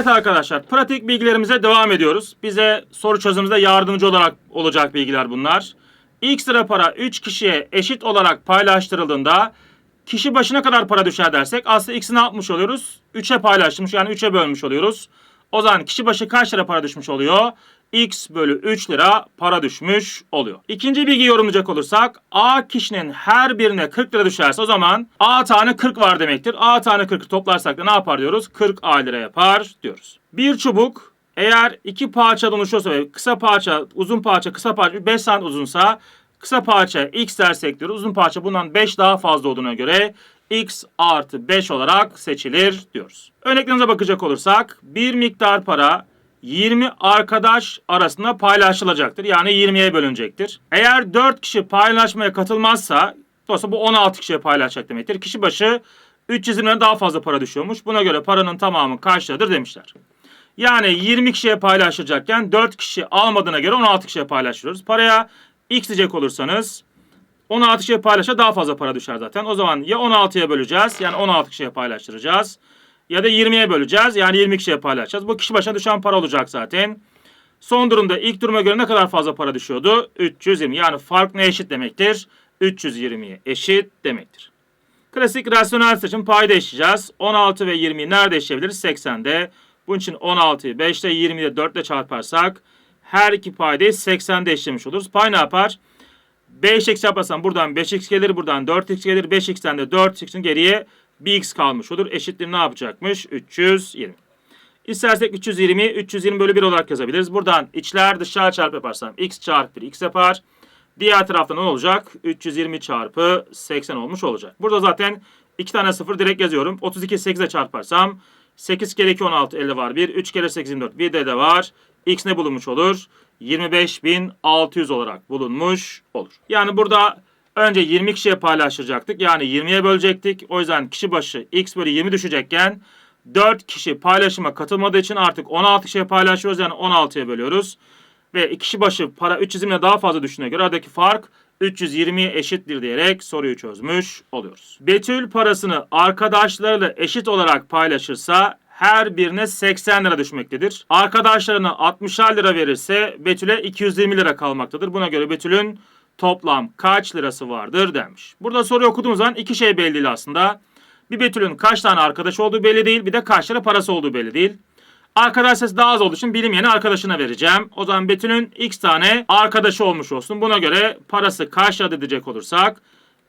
Evet arkadaşlar pratik bilgilerimize devam ediyoruz. Bize soru çözümümüzde yardımcı olarak olacak bilgiler bunlar. İlk sıra para 3 kişiye eşit olarak paylaştırıldığında kişi başına kadar para düşer dersek aslında x'i ne yapmış oluyoruz? 3'e paylaştırmış yani 3'e bölmüş oluyoruz. O zaman kişi başı kaç lira para düşmüş oluyor? X bölü 3 lira para düşmüş oluyor. İkinci bilgi yorumlayacak olursak A kişinin her birine 40 lira düşerse o zaman A tane 40 var demektir. A tane 40'ı toplarsak da ne yapar diyoruz? 40 A lira yapar diyoruz. Bir çubuk eğer iki parçadan oluşuyorsa ve kısa parça, uzun parça, kısa parça 5 santim uzunsa kısa parça x dersek diyoruz. Uzun parça bundan 5 daha fazla olduğuna göre x artı 5 olarak seçilir diyoruz. Örneklerimize bakacak olursak bir miktar para 20 arkadaş arasında paylaşılacaktır. Yani 20'ye bölünecektir. Eğer 4 kişi paylaşmaya katılmazsa dolayısıyla bu 16 kişiye paylaşacak demektir. Kişi başı 320 lira daha fazla para düşüyormuş. Buna göre paranın tamamı kaç liradır demişler. Yani 20 kişiye paylaşılacakken 4 kişi almadığına göre 16 kişiye paylaşıyoruz. Paraya x diyecek olursanız 16 kişiye paylaşa daha fazla para düşer zaten. O zaman ya 16'ya böleceğiz yani 16 kişiye paylaştıracağız. Ya da 20'ye böleceğiz yani 20 kişiye paylaşacağız. Bu kişi başına düşen para olacak zaten. Son durumda ilk duruma göre ne kadar fazla para düşüyordu? 320 yani fark ne eşit demektir? 320'ye eşit demektir. Klasik rasyonel seçim payda eşleyeceğiz. 16 ve 20'yi nerede eşleyebiliriz? 80'de. Bunun için 16'yı 5'te 20'yi de 4'te çarparsak her iki paydayı 80'de eşlemiş oluruz. Pay ne yapar? 5x yaparsam buradan 5x gelir, buradan 4x gelir. 5x'ten de 4x'in geriye 1x kalmış olur. Eşittir ne yapacakmış? 320. İstersek 320, 320 bölü 1 olarak yazabiliriz. Buradan içler dışlar çarpı yaparsam x çarpı 1 x yapar. Diğer tarafta ne olacak? 320 çarpı 80 olmuş olacak. Burada zaten 2 tane 0 direkt yazıyorum. 32 8'e çarparsam 8 kere 2 16 50 var 1. 3 kere 8 24 bir de de var. X ne bulunmuş olur? 25.600 olarak bulunmuş olur. Yani burada önce 20 kişiye paylaştıracaktık. Yani 20'ye bölecektik. O yüzden kişi başı x bölü 20 düşecekken 4 kişi paylaşıma katılmadığı için artık 16 kişiye paylaşıyoruz. Yani 16'ya bölüyoruz. Ve kişi başı para 320 ile daha fazla düşüne göre aradaki fark 320'ye eşittir diyerek soruyu çözmüş oluyoruz. Betül parasını arkadaşlarıyla eşit olarak paylaşırsa her birine 80 lira düşmektedir. Arkadaşlarına 60'ar lira verirse Betül'e 220 lira kalmaktadır. Buna göre Betül'ün toplam kaç lirası vardır demiş. Burada soruyu okuduğumuz zaman iki şey belli aslında. Bir Betül'ün kaç tane arkadaş olduğu belli değil. Bir de kaç lira parası olduğu belli değil. Arkadaş sayısı daha az olduğu için bilinmeyeni arkadaşına vereceğim. O zaman Betül'ün x tane arkadaşı olmuş olsun. Buna göre parası kaç lira diyecek olursak.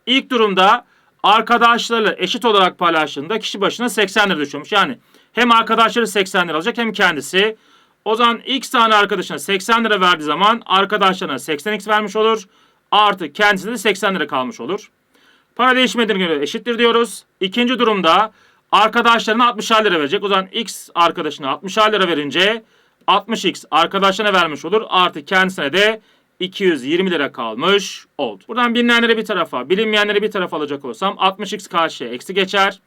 ilk durumda arkadaşlarıyla eşit olarak paylaştığında kişi başına 80 lira düşüyormuş. Yani hem arkadaşları 80 lira alacak hem kendisi. O zaman x tane arkadaşına 80 lira verdiği zaman arkadaşlarına 80x vermiş olur. Artı kendisine de 80 lira kalmış olur. Para değişmediğine göre eşittir diyoruz. İkinci durumda arkadaşlarına 60'ar lira verecek. O zaman x arkadaşına 60'ar lira verince 60x arkadaşlarına vermiş olur. Artı kendisine de 220 lira kalmış oldu. Buradan bilinenleri bir tarafa, bilinmeyenleri bir tarafa alacak olsam 60x karşıya eksi geçer.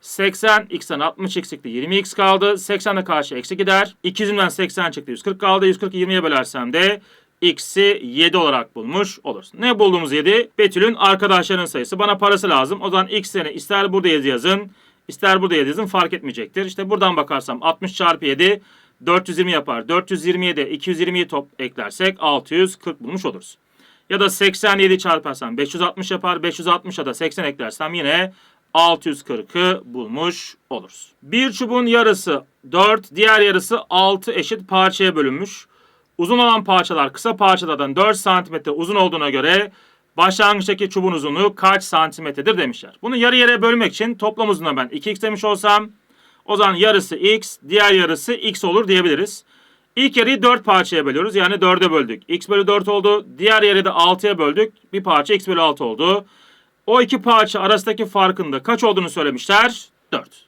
80 x'ten 60 eksikti 20x kaldı. 80'de karşı eksi gider. 200'den 80 çıktı 140 kaldı. 140'ı 20'ye bölersem de x'i 7 olarak bulmuş olursun. Ne bulduğumuz 7? Betül'ün arkadaşlarının sayısı. Bana parası lazım. O zaman x'ini ister burada 7 yazın, ister burada 7 yazın fark etmeyecektir. İşte buradan bakarsam 60 çarpı 7 420 yapar. 420'ye de 220'yi top eklersek 640 bulmuş oluruz. Ya da 87 çarparsam 560 yapar. 560'a da 80 eklersem yine 640'ı bulmuş oluruz. Bir çubuğun yarısı 4, diğer yarısı 6 eşit parçaya bölünmüş. Uzun olan parçalar kısa parçalardan 4 santimetre uzun olduğuna göre başlangıçtaki çubuğun uzunluğu kaç santimetredir demişler. Bunu yarı yarıya bölmek için toplam uzunluğuna ben 2x demiş olsam o zaman yarısı x, diğer yarısı x olur diyebiliriz. İlk yarıyı 4 parçaya bölüyoruz. Yani 4'e böldük. x bölü 4 oldu. Diğer yarıyı da 6'ya böldük. Bir parça x bölü 6 oldu. O iki parça arasındaki farkın da kaç olduğunu söylemişler? 4.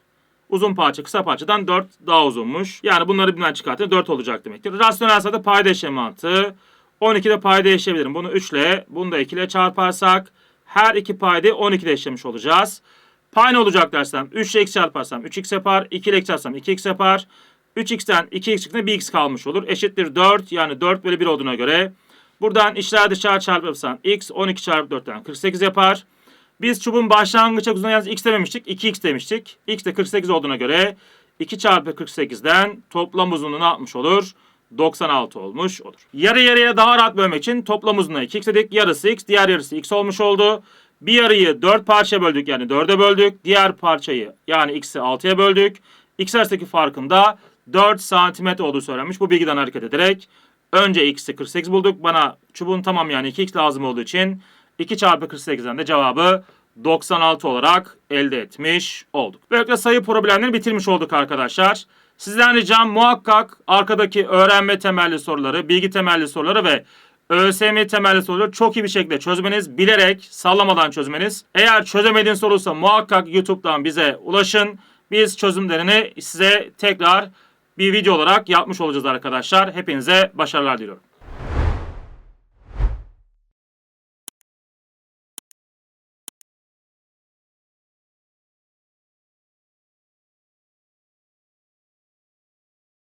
Uzun parça kısa parçadan 4 daha uzunmuş. Yani bunları birbirinden çıkartınca 4 olacak demektir. Rasyonel sayıda payda eşleme mantığı. 12'de payda eşleyebilirim. Bunu 3 ile, bunu da 2 ile çarparsak her iki payda 12'de eşlemiş olacağız. Pay ne olacak dersem 3 ile x çarparsam 3x yapar. 2 ile x çarparsam 2x yapar. 3x'ten 2x çıktığında 1x kalmış olur. Eşittir 4 yani 4 bölü 1 olduğuna göre. Buradan içler dışarı çarpırsan x 12 çarpı 4'ten 48 yapar. Biz çubuğun başlangıç uzunluğuna yalnız x dememiştik. 2x demiştik. x de 48 olduğuna göre 2 çarpı 48'den toplam uzunluğu ne yapmış olur? 96 olmuş olur. Yarı yarıya daha rahat bölmek için toplam uzunluğu 2x dedik. Yarısı x, diğer yarısı x olmuş oldu. Bir yarıyı 4 parçaya böldük yani 4'e böldük. Diğer parçayı yani x'i 6'ya böldük. X arasındaki farkın da 4 santimetre olduğu söylenmiş. Bu bilgiden hareket ederek önce x'i 48 bulduk. Bana çubuğun tamam yani 2x lazım olduğu için 2 çarpı 48'den de cevabı 96 olarak elde etmiş olduk. Böylelikle sayı problemlerini bitirmiş olduk arkadaşlar. Sizden ricam muhakkak arkadaki öğrenme temelli soruları, bilgi temelli soruları ve ÖSYM temelli soruları çok iyi bir şekilde çözmeniz, bilerek, sallamadan çözmeniz. Eğer çözemediğin soruysa muhakkak YouTube'dan bize ulaşın. Biz çözümlerini size tekrar bir video olarak yapmış olacağız arkadaşlar. Hepinize başarılar diliyorum.